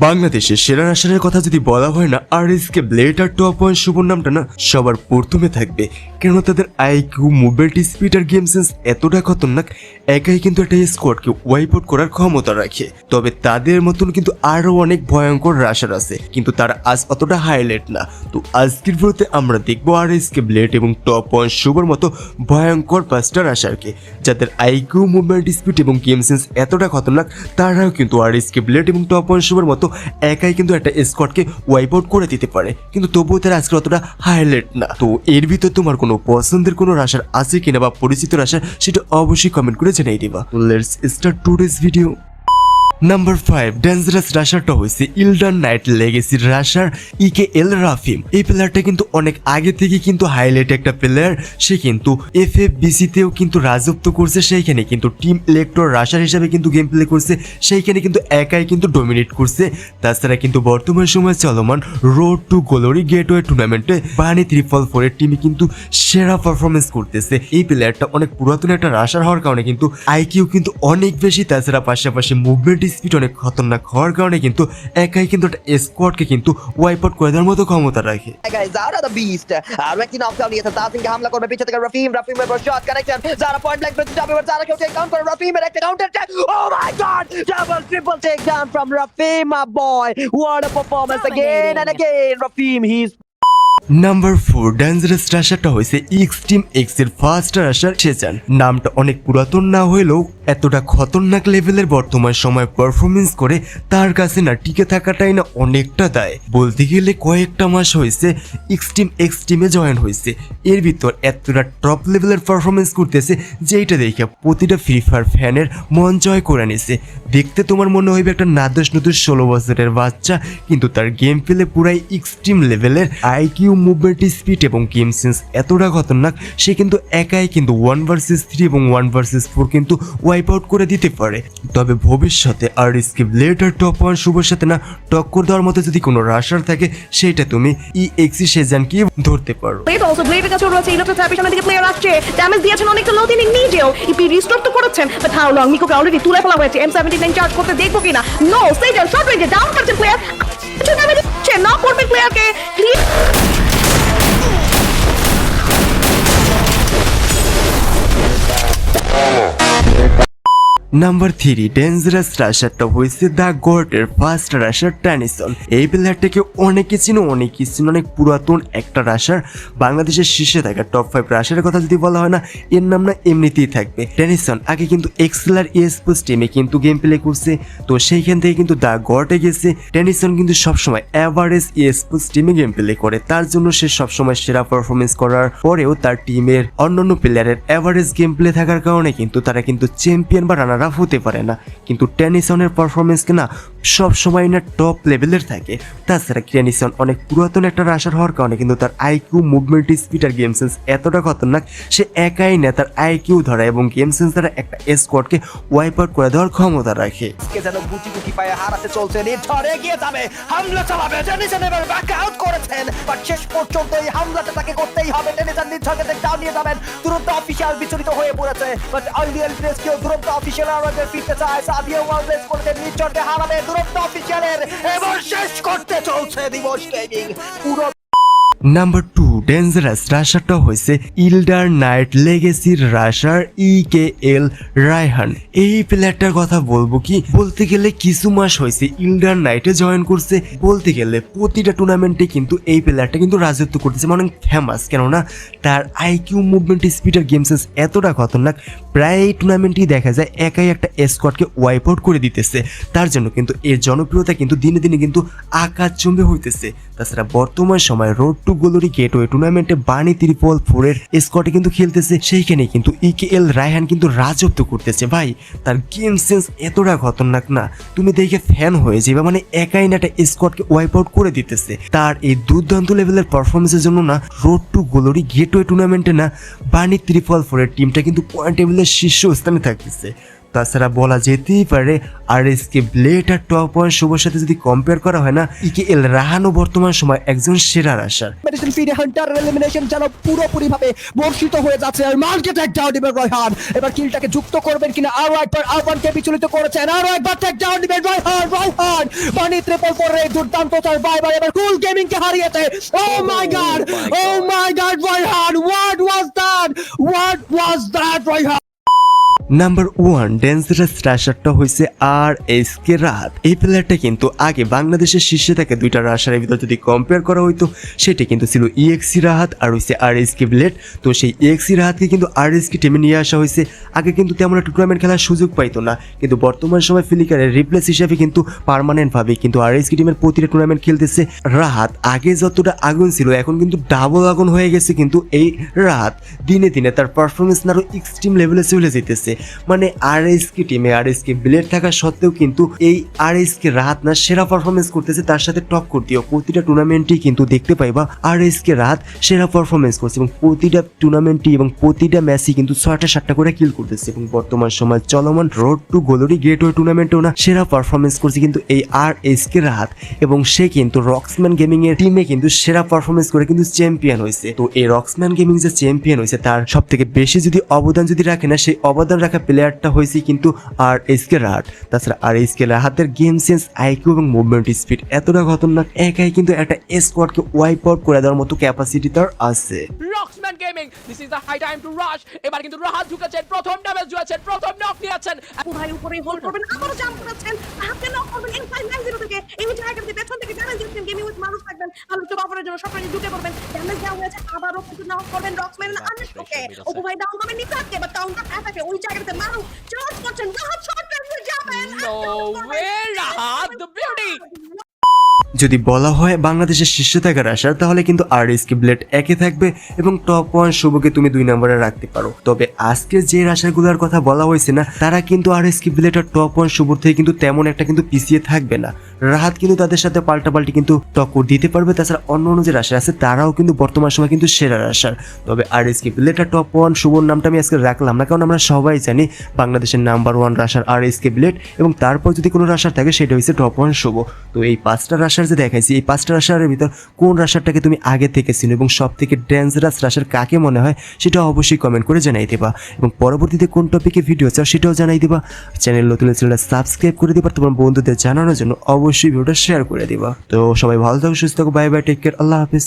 বাংলাদেশের সেরা রাশারের কথা যদি বলা হয় না আর এসকে ব্লেড আর টপ ওয়ান শুভর নামটা না সবার প্রথমে থাকবে। কেন তাদের আইকিউ মুভমেন্ট স্পিড আর গেম সেন্স এতটা খতরনাক, একাই কিন্তু একটা স্কোয়াডকে ওয়াইপ আউট করার ক্ষমতা রাখে। তবে তাদের মতন কিন্তু আরও অনেক ভয়ঙ্কর রাশার আছে, কিন্তু তারা আজ অতটা হাইলাইট না। তো আজকের ভিডিওতে আমরা দেখব আর এসকে ব্লেড এবং টপ ওয়ান শুভর মতো ভয়ঙ্কর পাঁচটা রাশারকে যাদের আইকিউ মুভমেন্ট স্পিড এবং গেম সেন্স এতটা খতরনাক, তারাও কিন্তু আর এসকে ব্লেড এবং টপ ওয়ান শুভর মতো একাই কিন্তু একটা স্কোয়াডকে ওয়াইপ আউট করে দিতে পারে। কিন্তু তবুও তারা আজকে অতটা হাইলাইট না। তো এর ভিতর তোমার কোনো পছন্দের কোনো রাশার আছে কিনা বা পরিচিত রাশার, সেটা অবশ্যই কমেন্ট করে জানিয়ে দিবা। Let's start today's video number five dangerous রাশারটা হয়েছে Elden knight legacy rusher E K L Rafim এই প্লেয়ারটা কিন্তু অনেক আগে থেকে কিন্তু হাইলাইট একটা প্লেয়ার সে কিন্তু এফ এফ বিসিতেও কিন্তু রাজত্ব করছে, সেইখানে কিন্তু টিম ইলেকট্রো রাশার হিসাবে কিন্তু গেম প্লে করছে, সেইখানে কিন্তু একাই কিন্তু ডোমিনেট করছে। তাছাড়া কিন্তু বর্তমান সময়ে চলমান রোড টু গোলোরি গেটওয়ে টুর্নামেন্টে বাহানি ত্রিফল ফোরের টিমে কিন্তু সেরা পারফরমেন্স করতেছে। এই প্লেয়ারটা অনেক পুরাতন একটা রাশার হওয়ার কারণে কিন্তু আইকিউ কিন্তু অনেক বেশি, তাছাড়া পাশাপাশি মুভমেন্ট স্পিড অনেক খতরনাক হওয়ার কারণে কিন্তু একাই কিন্তু একটা স্কোয়াডকে কিন্তু ওয়াইপ আউট করে দেওয়ার মতো ক্ষমতা রাখে। Guys, Zara the আর একটি নকডাউন নিয়েছে তাসিনকে হামলা করবে। পিছে থেকে রফিম রফিমের উপর শট কানেকশন জারা পয়েন্ট লাইক প্রতি যাবে এবার জারা কেউ টেক ডাউন করে রফিমের একটা counterattack oh my God double triple take down from Rafim my boy. What a performance again and again. Rafim he's number four dangerous রাশারটা হয়েছে এক্স টিম এক্সের first rusher Sezan নামটা অনেক পুরাতন না হলেও এতটা খতরনাক লেভেলের বর্তমান সময় পারফরমেন্স করে তার কাছে না টিকে থাকাটাই না অনেকটা দায়। বলতে গেলে কয়েকটা মাস হয়েছে এক্স টিম এক্স টিমে জয়েন হয়েছে। এর ভিতর এতটা টপ লেভেলের পারফরমেন্স করতেছে যেটা দেখে প্রতিটা ফ্রি ফায়ার ফ্যানের মন জয় করে নিছে। দেখতে তোমার মনে হইবে একটা নাদশ নতুন ষোলো বছরের বাচ্চা, কিন্তু তার গেম প্লে পুরাই এক্সট্রিম লেভেলের আইকিউ মুভমেন্ট স্পিড এবং গেম সেন্স এতটা খতরনাক, সে কিন্তু একাই কিন্তু ওয়ান ভার্সেস থ্রি এবং ওয়ান ভার্সেস ফোর কিন্তু ওয়াইপ আউট করে দিতে পারে। তবে ভবিষ্যতে আর স্কিপ লেটার টপ ওয়ান শুভর সাথে না টক্কর দেওয়ার মতো যদি কোনো রাশার থাকে, সেটা তুমি ই এক্সি সেজান কি ধরতে পারো। প্লেয়ার আসছে। দিয়েছেন তো করেছেন নিকোকে অলরেডি তুলে এম করতে দেখব কিনা? ডাউন করছে প্লেয়ার না করবে প্লেয়ারকে নাম্বার থ্রি ডেঞ্জারাস রাশারটা হয়েছে দ্য গডের ফার্স্ট রাশার ট্যানিসন এই প্লেয়ারটাকে অনেকে চিনো অনেকে চিনো অনেক পুরাতন একটা রাশার বাংলাদেশের শীর্ষে থাকা টপ ফাইভ রাশারের কথা যদি বলা হয় না, এর নাম না এমনিতেই থাকবে। ট্যানিসন আগে কিন্তু এক্সেলার ইএসপোস টিমে কিন্তু গেম প্লে করছে, তো সেইখান থেকে কিন্তু দ্য গডে গেছে। ট্যানিসন কিন্তু সবসময় অ্যাভারেজ ইএসপোস টিমে গেম প্লে করে, তার জন্য সে সবসময় সেরা পারফরমেন্স করার পরেও তার টিমের অন্যান্য প্লেয়ারের অ্যাভারেজ গেম প্লে থাকার কারণে কিন্তু তারা কিন্তু চ্যাম্পিয়ন বা রানার আপ হতে পারে না। কিন্তু টেনিসনের পারফরমেন্স না সব সময় না টপ লেভেলের থাকে। তাছাড়া টেনিসন অনেক পুরাতন একটা রাশার হওয়ার কারণে কিন্তু তার আইকিউ মুভমেন্ট স্পিড আর গেম সেন্স এতটা খতরনাক, সে একাই না তার আইকিউ ধরা এবং গেম সেন্স দ্বারা একটা স্কোয়াডকে ওয়াইপ আউট করে দেওয়ার ক্ষমতা রাখে। চলছে হামলা চালাবে বাট শেষ পর্যন্ত এই হামলাটা তাকে করতেই হবে। টেনিসন নির্ঝরকে ডাউন নিয়ে যাবেন। তুরন্ত অফিসিয়াল বিচলিত হয়ে পড়েছে। বাট আইডিয়াল প্লেস কেউ তুরন্ত অফিসিয়াল আমাদের ফিরতে চায়। সাদিও ওয়ালদেস করতে নির্ঝরকে হারাবে তুরন্ত অফিসিয়ালের এবার শেষ করতে চলছে দিবস গেমিং পুরো নাম্বার টু ডেঞ্জারাস রাশারটা হয়েছে Elder knight লেগেসির rusher E K L Raihan এই প্লেয়ারটার কথা বলব কি? বলতে গেলে কিছু মাস হয়েছে ইলডার নাইটে জয়েন করছে। বলতে গেলে প্রতিটা টুর্নামেন্টে কিন্তু এই প্লেয়ারটা কিন্তু রাজত্ব করতেছে। মানে ফেমাস কেননা তার আইকিউ মুভমেন্ট স্পিড আর গেম এতটা খতরনাক, প্রায় এই টুর্নামেন্টই দেখা যায় একাই একটা স্কোয়াডকে ওয়াইপ আউট করে দিতেছে। তার জন্য কিন্তু এর জনপ্রিয়তা কিন্তু দিনে দিনে কিন্তু আকাশ চম্বে হইতেছে। তাছাড়া বর্তমান সময় রোড টু গোলরি গেটওয়ে টুর্নামেন্টে বাণী ত্রিপল ফোরের স্কোয়াডে কিন্তু খেলতেছে সেইখানে কিন্তু ইকেএল রায়হান কিন্তু রাজত্ব করতেছে। ভাই, তার গেম সেন্স এতটা খতরনাক না। তুমি দেখে ফ্যান হয়ে যাবে মানে একাই না একটা স্কোয়াডকে ওয়াইপ আউট করে দিতেছে। তার এই দুর্দান্ত লেভেলের পারফরমেন্সের জন্য না রোড টু গোলরি গেটওয়ে টুর্নামেন্টে না, বাণী ত্রিপল ফোরের টিমটা কিন্তু পয়েন্ট টেবিলের শীর্ষ স্থানে থাকতেছে। তাছাড়া বলা যেতেই পারে আর এস কে ব্লেড আর টপ ওয়ান শুভর সাথে যদি কম্পেয়ার করা হয় না ইকে এল রাহানো বর্তমান সময় একজন সেরা রাশার মেডিসিন ফিডে হান্টার এলিমিনেশন যেন পুরোপুরি ভাবে বর্ষিত হয়ে যাচ্ছে আর মার্কেট এক ডাউন দিবেন রয়হান এবার কিলটাকে যুক্ত করবেন কিনা আরও একবার আরবানকে বিচলিত করেছেন আরও একবার টেক ডাউন দিবেন রয়হান রয়হান বানি ট্রিপল ফোর রে দুর্দান্ত তার বাই বাই এবার কুল গেমিং কে হারিয়েছে। ও my God oh my God Royhan what was that what was that Royhan number one dangerous রাশারটা হয়েছে আর এস কে রাত এই প্লেয়ারটা কিন্তু আগে বাংলাদেশের শীর্ষে থাকে দুইটা রাশারের ভিতর যদি কম্পেয়ার করা হইতো, সেটা কিন্তু ছিল ইএক্সি রাহাত আর হয়েছে আর এস কে ব্লেড তো সেই ইএক্সি রাহাতকে কিন্তু আর এস কে টিমে নিয়ে আসা হয়েছে আগে কিন্তু তেমন একটা টুর্নামেন্ট খেলার সুযোগ পাইতো না। কিন্তু বর্তমান সময় ফিলিকারের রিপ্লেস হিসেবে কিন্তু পার্মানেন্ট ভাবে কিন্তু আর এস কে টিমের প্রতিটা টুর্নামেন্ট খেলতেছে রাহাত আগে যতটা আগুন ছিল, এখন কিন্তু ডাবল আগুন হয়ে গেছে কিন্তু এই রাত দিনে দিনে তার পারফরমেন্স আরও এক্সট্রিম লেভেলে চলে যেতেছে মানে আর এস কে টিমে আর এস কে ব্লেড থাকা সত্ত্বেও কিন্তু এই আর এস কে রাত না সেরা পারফরমেন্স করতেছে, তার সাথে টপ করতেও প্রতিটা টুর্নামেন্টই কিন্তু দেখতে পাইবা আর এস কে রাত সেরা পারফরমেন্স করছে এবং প্রতিটা টুর্নামেন্টই এবং প্রতিটা ম্যাচই কিন্তু ছয়টা, সাতটা করে কিল করতেছে। এবং বর্তমান সময় চলমান রোড টু গোলরি গেটওয়ে টুর্নামেন্টেও না সেরা পারফরমেন্স করছে কিন্তু এই আর এস কে রাত এবং সে কিন্তু রক্সম্যান গেমিং এর টিমে কিন্তু সেরা পারফরমেন্স করে কিন্তু চ্যাম্পিয়ন হয়েছে তো এই রক্সম্যান গেমিং যে চ্যাম্পিয়ন হয়েছে তার সব থেকে বেশি যদি অবদান যদি রাখে না, সেই অবদান রাখা প্লেয়ারটা হয়েছে কিন্তু আর এস কে তাছাড়া আর এস কে রাহাতের গেম সেন্স আইকিউ এবং মুভমেন্ট স্পিড এতটা খতরনাক একাই কিন্তু একটা স্কোয়াডকে ওয়াইপ আউট করে দেওয়ার মতো ক্যাপাসিটি তার আছে। Roxman gaming this is the high time to rush এবার কিন্তু রাহাত ঢুকেছেন প্রথম ড্যামেজ জুয়েছেন প্রথম নক নিয়েছেন। পুরাই উপরে হোল্ড করবেন আবারও জাম্প করেছেন। হাতে নক করবেন এম ফাইভ নাইন জিরো থেকে। এই জায়গাতে পেছন থেকে ড্যামেজ দিচ্ছেন গেমিং উইথ মানুষ থাকবেন। ভালো চোখ অপরের জন্য সবটাই ঢুকে পড়বেন। ড্যামেজ দেওয়া হয়েছে আবারও কিন্তু নক করবেন রক্সম্যান আনেস ওকে। অপু ভাই ডাউন করবেন নিতে আসছে বা কাউন্টার অ্যাটাকে ওই জায়গাতে মানুষ চার্জ করছেন রাহাত শর্ট রেঞ্জে যাবেন no way Rahat the beauty যদি বলা হয় বাংলাদেশের শীর্ষে থাকার আশা তাহলে কিন্তু আর এস কে ব্লেড একে থাকবে এবং টপ ওয়ান শুভকে তুমি দুই নম্বরে রাখতে পারো। তবে আজকে যে রাশাগুলোর কথা বলা হয়েছে না, তারা কিন্তু আর এস কে ব্লেড আর টপ ওয়ান শুভর থেকে কিন্তু তেমন একটা কিন্তু পিছিয়ে থাকবে না। রাহাত কিন্তু তাদের সাথে পাল্টাপাল্টি কিন্তু টক্কর দিতে পারবে, তাছাড়া অন্য অন্য যে রাশার আছে, তারাও কিন্তু বর্তমান সময় কিন্তু সেরা রাশার। তবে আর এস কে ব্লেড আর টপ ওয়ান শুভর নামটা আমি আজকে রাখলাম না, কারণ আমরা সবাই জানি বাংলাদেশের number one rusher R S K Blade এবং তারপর যদি কোনো রাশার থাকে, সেটা হচ্ছে টপ ওয়ান শুভ। তো এই পাঁচটা রাশার যে দেখাইছি, এই পাঁচটা রাশারের ভিতর কোন রাশারটাকে তুমি আগে থেকে চিনো এবং সব থেকে ডেঞ্জারাস রাশার কাকে মনে হয় সেটা অবশ্যই কমেন্ট করে জানাই দেবা। এবং পরবর্তীতে কোন টপিকে ভিডিও চাও সেটাও জানাই দেবা। চ্যানেল নতুন চ্যানেলটা সাবস্ক্রাইব করে দেবা, তোমার বন্ধুদের জানানোর জন্য অবশ্যই ভিডিওটা শেয়ার করে দেবা। তো সবাই ভালো থাকো, সুস্থ থাকো বাই বাই টেক কেয়ার আল্লাহ হাফিজ।